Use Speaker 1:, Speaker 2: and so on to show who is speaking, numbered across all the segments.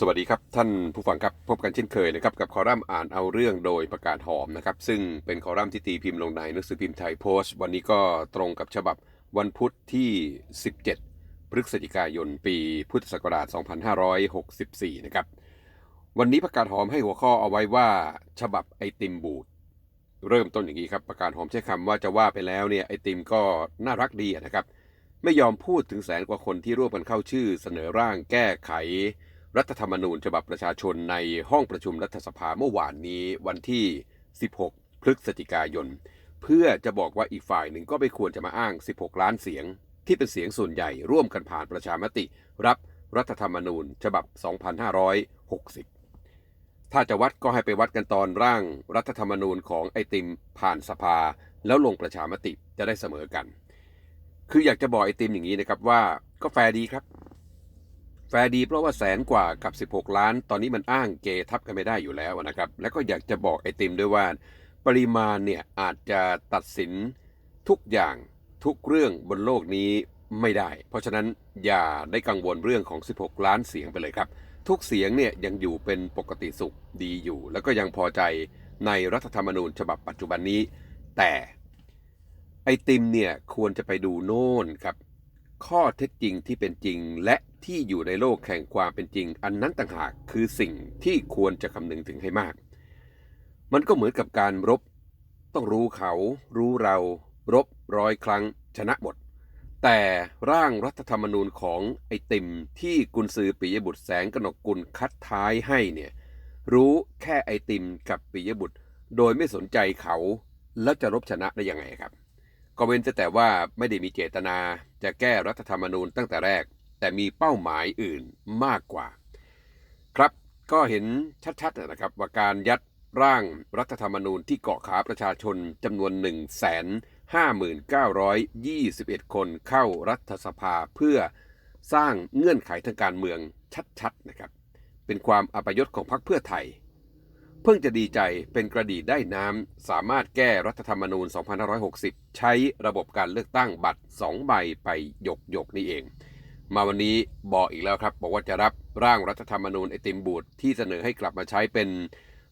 Speaker 1: สวัสดีครับ ท่านผู้ฟังครับพบกันเช่นเคยนะครับกับคอลัมน์อ่านเอาเรื่องโดยประกาศหอมนะครับซึ่งเป็นคอลัมน์ที่ตีพิมพ์ลงในหนังสือพิมพ์ไทยโพสต์ วันนี้ก็ตรงกับฉบับวันพุธที่ 17 พฤศจิกายนปีพุทธศักราช 2564 นะครับวันนี้ประกาศหอมให้หัวข้อเอาไว้ว่าฉบับไอติมบูดเริ่มต้นอย่างนี้ครับประกาศหอมใช้คำว่าจะว่าไปแล้วเนี่ยไอติมก็น่ารักดีนะครับไม่ยอมพูดถึงแสนกว่าคนที่ร่วมกันเข้าชื่อ เสนอร่างแก้ไข รัฐธรรมนูญฉบับประชาชนในห้องประชุมรัฐสภาเมื่อวานนี้วันที่ 16 พฤศจิกายน เพื่อจะบอกว่าอีกฝ่ายหนึ่งก็ไม่ควรจะมาอ้าง 16 ล้านเสียง ที่เป็นเสียงส่วนใหญ่ร่วมกันผ่านประชามติ รับรัฐธรรมนูญฉบับ 2560 ถ้าจะวัดก็ให้ไปวัดกันตอนร่างรัฐธรรมนูญของไอติมผ่านสภา แล้วลงประชามติจะได้เสมอกัน คืออยากจะบอกไอติมอย่างนี้นะครับว่าก็แฟร์ดีครับ แฟร์ดีเพราะว่าแสนกว่ากับ 16 ล้าน ตอนนี้มันอ้างเกทับกันไม่ได้อยู่แล้วนะครับ แล้วก็อยากจะบอกไอติมด้วยว่า ปริมาณเนี่ยอาจจะตัดสินทุกอย่างทุกเรื่องบนโลกนี้ไม่ได้ เพราะฉะนั้นอย่าได้กังวลเรื่องของ 16 ล้านเสียงไปเลยครับ ทุกเสียงเนี่ยยังอยู่เป็นปกติสุขดีอยู่ แล้วก็ยังพอใจในรัฐธรรมนูญฉบับปัจจุบันนี้ แต่ไอติมเนี่ยควรจะไปดูโน่นครับ ข้อเท็จจริงที่เป็นจริงและ ที่อยู่ในโลกแห่งความเป็นจริง อันนั้นต่างหากคือสิ่งที่ควรจะคำนึงถึงให้มาก มันก็เหมือนกับการรบ ต้องรู้เขา รู้เรา รบร้อยครั้ง ชนะหมด แต่ร่างรัฐธรรมนูญของไอติมที่กุนซือปิยบุตรแสงกนกกุลคัดท้ายให้เนี่ยรู้แค่ไอติมกับปิยบุตร โดยไม่สนใจเขา แล้วจะรบชนะได้ยังไงครับ ก็เว้นแต่ว่าไม่ได้มีเจตนาจะแก้รัฐธรรมนูญตั้งแต่แรก แต่มีเป้าหมายอื่นมากกว่า ครับก็เห็นชัดๆนะครับว่าการยัดร่างรัฐธรรมนูญที่เกาะขาประชาชนจำนวน 1 5 9 2 1 คนเข้ารัฐสภาเพื่อสร้างเงื่อนไขทางการเมืองชัดๆนะครับ เป็นความอัปยศของพรรคเพื่อไทย เพิ่งจะดีใจเป็นกระดีได้น้ำ สามารถแก้รัฐธรรมนูญ 2560 ใช้ระบบการเลือกตั้งบัตร 2 ใบไปหยกหยกๆนี่เอง มาวันนี้บอกอีกแล้วครับ บอกว่าจะรับร่างรัฐธรรมนูญไอติมบูดที่เสนอให้กลับมาใช้เป็น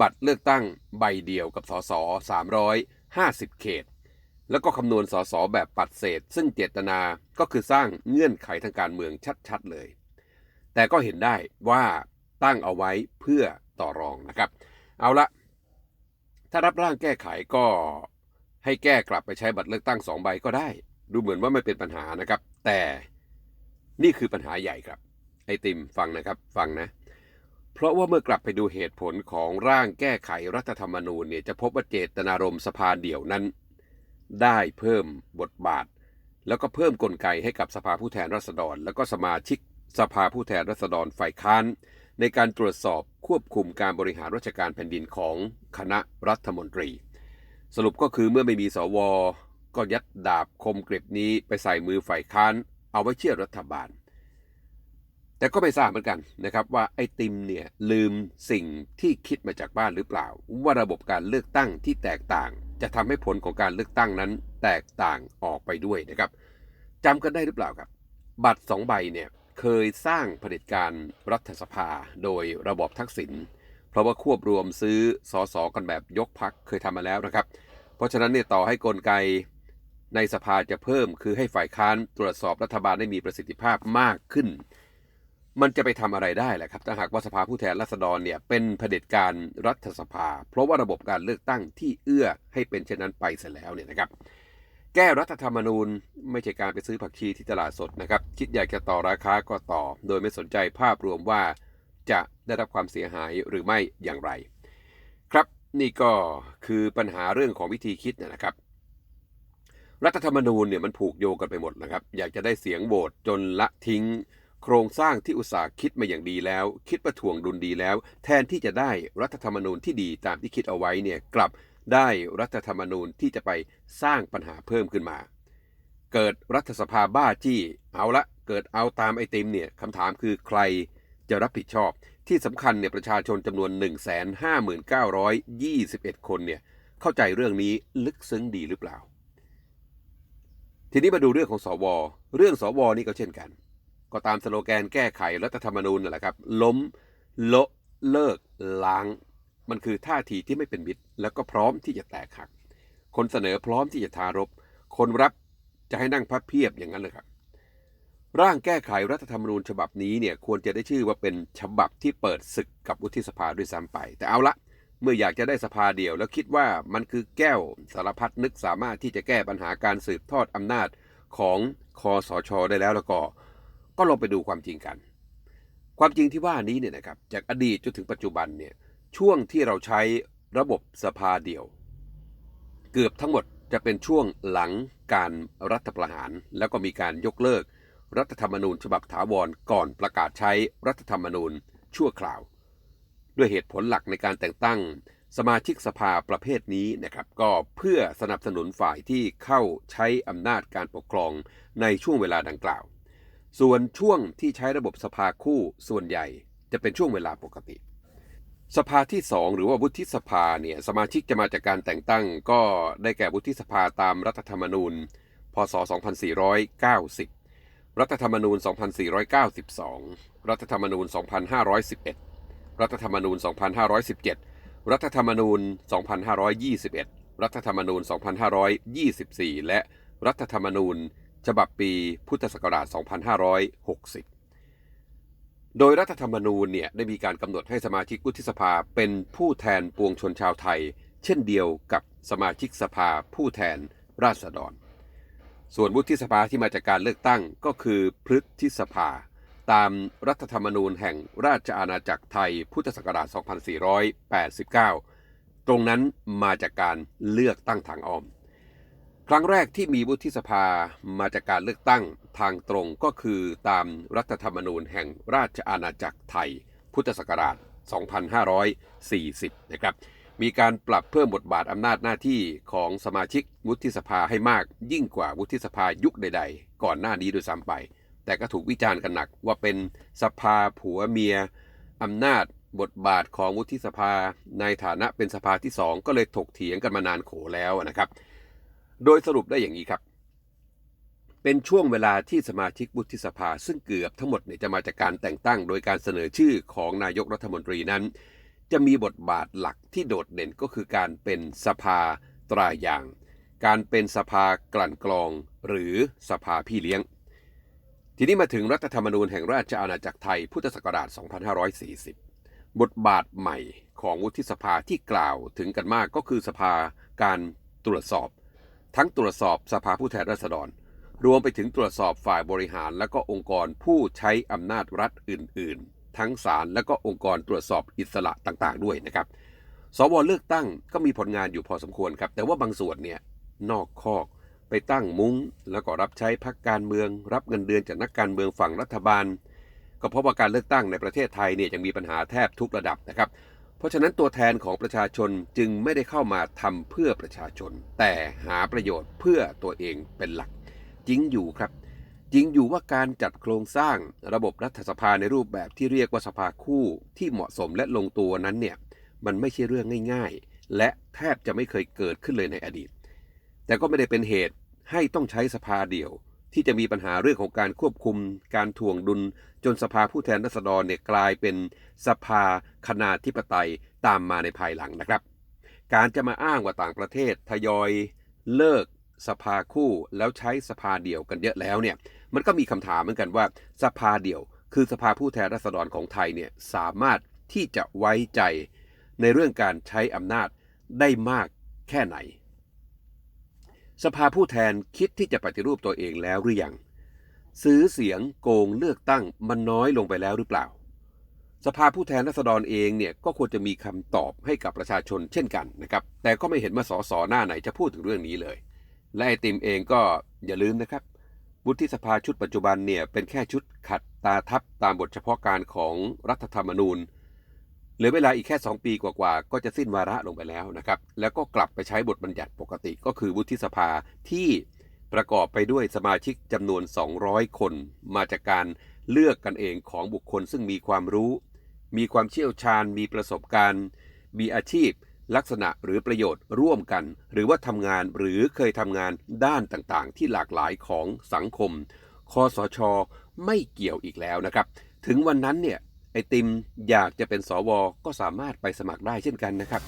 Speaker 1: บัตรเลือกตั้งใบเดียวกับสส350 เขต แล้วก็คำนวณสสแบบปัดเศษ ซึ่งเจตนาก็คือสร้างเงื่อนไขทางการเมืองชัดๆเลย แต่ก็เห็นได้ว่าตั้งเอาไว้เพื่อต่อรองนะครับ เอาละถ้ารับร่างแก้ไขก็ให้แก้กลับไปใช้บัตรเลือกตั้งสองใบก็ได้ ดูเหมือนว่าไม่เป็นปัญหานะครับ แต่ นี่คือปัญหาใหญ่ครับ ไอติมฟังนะครับฟังนะ เพราะว่าเมื่อกลับไปดูเหตุผลของร่างแก้ไขรัฐธรรมนูญเนี่ยจะพบว่าเจตนารมณ์สภาเดี่ยวนั้น ได้เพิ่มบทบาท แล้วก็เพิ่มกลไกให้กับสภาผู้แทนราษฎร แล้วก็สมาชิกสภาผู้แทนราษฎรฝ่ายค้าน ในการตรวจสอบควบคุมการบริหารราชการแผ่นดินของคณะรัฐมนตรี สรุปก็คือเมื่อไม่มีสว ก็ยัดดาบคมกริบนี้ไปใส่มือฝ่ายค้าน เอาไว้เชื่อรัฐบาล แต่ก็ไม่ทราบเหมือนกันนะครับว่าไอ้ติมเนี่ยลืมสิ่งที่คิดมาจากบ้านหรือเปล่า ว่าระบบการเลือกตั้งที่แตกต่าง จะทำให้ผลของการเลือกตั้งนั้นแตกต่างออกไปด้วยนะครับจำกันได้หรือเปล่าครับ บัตรสองใบเนี่ยเคยสร้างเผด็จการรัฐสภาโดยระบบทักษิณเพราะว่าควบรวมซื้อสอสอกันแบบยกพักเคยทำมาแล้วนะครับ เพราะฉะนั้นเนี่ยต่อให้กลไก ในสภาจะเพิ่มคือให้ฝ่ายค้านตรวจสอบรัฐบาลได้มีประสิทธิภาพมากขึ้น มันจะไปทำอะไรได้แหละครับถ้าหากว่าสภาผู้แทนราษฎรเนี่ยเป็นเผด็จการรัฐสภา เพราะว่าระบบการเลือกตั้งที่เอื้อให้เป็นเช่นนั้นไปเสร็จแล้วเนี่ยนะครับ แก้รัฐธรรมนูญไม่ใช่การไปซื้อผักชีที่ตลาดสดนะครับ คิดอยากจะต่อราคาก็ต่อ โดยไม่สนใจภาพรวมว่าจะได้รับความเสียหายหรือไม่อย่างไร ครับนี่ก็คือปัญหาเรื่องของวิธีคิดนะครับ รัฐธรรมนูญเนี่ยมันผูกโยงกันไปหมดนะครับ อยากจะได้เสียงโหวตจนละทิ้ง โครงสร้างที่อุตสาห์คิดมาอย่างดีแล้ว คิดประถ่วงดุลดีแล้ว แทนที่จะได้รัฐธรรมนูญที่ดีตามที่คิดเอาไว้เนี่ยกลับได้รัฐธรรมนูญที่จะไปสร้างปัญหาเพิ่มขึ้นมา เกิดรัฐสภาบ้าจี้เอาละเกิดเอาตามไอติมเนี่ยคำถามคือใครจะรับผิดชอบ ที่สำคัญเนี่ยประชาชนจำนวน 159,21 คนเนี่ยเข้าใจเรื่องนี้ลึกซึ้งดีหรือเปล่า ทีนี้มาดูเรื่องของสว เรื่องสวนี่ก็เช่นกัน ก็ตามสโลแกนแก้ไขรัฐธรรมนูญนั่นแหละครับ ล้มโละเลิกล้าง มันคือท่าทีที่ไม่เป็นมิตร แล้วก็พร้อมที่จะแตกหัก คนเสนอพร้อมที่จะทารบ คนรับจะให้นั่งพับเพียบอย่างนั้นเลยครับ ร่างแก้ไขรัฐธรรมนูญฉบับนี้เนี่ยควรจะได้ชื่อว่าเป็นฉบับที่เปิดศึกกับวุฒิสภาด้วยซ้ำไป แต่เอาละ เมื่ออยากจะได้สภาเดียว แล้วคิดว่ามันคือแก้วสารพัดนึกสามารถที่จะแก้ปัญหาการสืบทอดอำนาจของคอสชได้แล้วแล้วก็ ก็ลองไปดูความจริงกัน ความจริงที่ว่านี้เนี่ยนะครับจากอดีตจนถึงปัจจุบันเนี่ยช่วงที่เราใช้ระบบสภาเดียว เกือบทั้งหมดจะเป็นช่วงหลังการรัฐประหาร แล้วก็มีการยกเลิก รัฐธรรมนูญฉบับถาวรก่อนประกาศใช้รัฐธรรมนูญชั่วคราว ด้วยเหตุผลหลักในการแต่งตั้ง สมาชิกสภาประเภทนี้นะครับ ก็เพื่อสนับสนุนฝ่ายที่เข้าใช้อำนาจการปกครองในช่วงเวลาดังกล่าว ส่วนช่วงที่ใช้ระบบสภาคู่ส่วนใหญ่จะเป็นช่วงเวลาปกติ สภาที่ 2 หรือว่าวุฒิสภาเนี่ยสมาชิกจะมาจากการแต่งตั้ง ก็ได้แก่วุฒิสภาตามรัฐธรรมนูญ พศ 2490 รัฐธรรมนูญ 2492 รัฐธรรมนูญ 2511 รัฐธรรมนูญ 2517 รัฐธรรมนูญ 2521 รัฐธรรมนูญ 2524 และรัฐธรรมนูญ ฉบับปีพุทธศักราช 2560 โดยรัฐธรรมนูญเนี่ยได้มีการกำหนดให้สมาชิกวุฒิสภาเป็นผู้แทนปวงชนชาวไทย เช่นเดียวกับสมาชิกสภาผู้แทนราษฎร ส่วนวุฒิสภาที่มาจากการเลือกตั้งก็คือพฤทธิสภา ตามรัฐธรรมนูญแห่งราชอาณาจักรไทยพุทธศักราช 2489 ตรงนั้นมาจากการเลือกตั้งทางอ้อม ครั้งแรกที่มีวุฒิสภามาจากการเลือกตั้งทางตรงก็คือตามรัฐธรรมนูญแห่งราชอาณาจักรไทย พุทธศักราช 2540 นะครับมีการปรับเพิ่มบทบาทอำนาจหน้าที่ของสมาชิกวุฒิสภาให้มากยิ่งกว่าวุฒิสภายุคใด ๆ ก่อนหน้านี้ด้วยซ้ำไป แต่ก็ถูกวิจารณ์กันหนักว่าเป็นสภาผัวเมียอำนาจบทบาทของวุฒิสภาในฐานะเป็นสภาที่สองก็เลยถกเถียงกันมานานโขแล้วนะครับ โดยสรุปได้อย่างนี้ครับ เป็นช่วงเวลาที่สมาชิกวุฒิสภา ซึ่งเกือบทั้งหมดเนี่ยจะมาจากการแต่งตั้ง โดยการเสนอชื่อของนายกรัฐมนตรีนั้น จะมีบทบาทหลักที่โดดเด่นก็คือการเป็นสภาตรายาง การเป็นสภากลั่นกรอง หรือสภาพี่เลี้ยง ทีนี้มาถึงรัฐธรรมนูญแห่งราชอาณาจักรไทยพุทธศักราช 2540 บทบาทใหม่ของวุฒิสภาที่กล่าวถึงกันมากก็คือสภาการตรวจสอบ ทั้งตรวจสอบสภาผู้แทนราษฎร รวมไปถึงตรวจสอบฝ่ายบริหาร และก็องค์กรผู้ใช้อำนาจรัฐอื่น ๆ ทั้งศาลและก็องค์กรตรวจสอบอิสระต่างๆ ด้วยนะครับ สวเลือกตั้งก็มีผลงานอยู่พอสมควรครับ แต่ว่าบางส่วนเนี่ยนอกคอก ไปตั้งมุ้ง แล้วก็รับใช้พักการเมือง รับเงินเดือนจากนักการเมืองฝั่งรัฐบาล ก็เพราะว่าการเลือกตั้งในประเทศไทยเนี่ยยังมีปัญหาแทบทุกระดับนะครับ เพราะฉะนั้นตัวแทนของประชาชนจึงไม่ได้เข้ามาทำเพื่อประชาชน แต่หาประโยชน์เพื่อตัวเองเป็นหลัก จริงอยู่ครับจริงอยู่ว่าการจัดโครงสร้างระบบรัฐสภาในรูปแบบที่เรียกว่าสภาคู่ที่เหมาะสมและลงตัวนั้นเนี่ยมันไม่ใช่เรื่องง่าย ๆ และแทบจะไม่เคยเกิดขึ้นเลยในอดีต แต่ก็ไม่ได้เป็นเหตุให้ต้องใช้สภาเดียว ที่จะมีปัญหาเรื่องของการควบคุม การถ่วงดุล จนสภาผู้แทนราษฎรเนี่ยกลายเป็นสภาคณาธิปไตยตามมาในภายหลังนะครับ การจะมาอ้างว่าต่างประเทศทยอยเลิกสภาคู่แล้วใช้สภาเดี่ยวกันเยอะแล้วเนี่ยมันก็มีคำถามเหมือนกันว่า สภาเดี่ยว คือสภาผู้แทนราษฎรของไทยเนี่ยสามารถที่จะไว้ใจในเรื่องการใช้อำนาจได้มากแค่ไหน สภาผู้แทนคิดที่จะปฏิรูปตัวเองแล้วหรือยังซื้อเสียงโกงเลือกตั้งมันน้อยลงไปแล้วหรือเปล่า สภาผู้แทนราษฎรเองเนี่ยก็ควรจะมีคำตอบให้กับประชาชนเช่นกันนะครับ แต่ก็ไม่เห็นมาสอสอหน้าไหนจะพูดถึงเรื่องนี้เลย และไอติมเองก็อย่าลืมนะครับวุฒิสภาชุดปัจจุบันเนี่ยเป็นแค่ชุดขัดตาทับตามบทเฉพาะการของรัฐธรรมนูญ เหลือเวลาอีกแค่ 2 ปีกว่าๆ ก็จะสิ้นวาระลงไปแล้วนะครับ แล้วก็กลับไปใช้บทบัญญัติปกติก็คือวุฒิสภาที่ประกอบไปด้วยสมาชิกจำนวน 200 คน มาจากการเลือกกันเองของบุคคลซึ่งมีความรู้ มีความเชี่ยวชาญ มีประสบการณ์ มีอาชีพ ลักษณะหรือประโยชน์ร่วมกัน หรือว่าทำงานหรือเคยทำงานด้านต่างๆ ที่หลากหลายของสังคม คอสช ไม่เกี่ยวอีกแล้วนะครับ ถึงวันนั้นเนี่ย ไอติมอยากจะเป็นสวก็สามารถไปสมัครได้เช่นกันนะครับ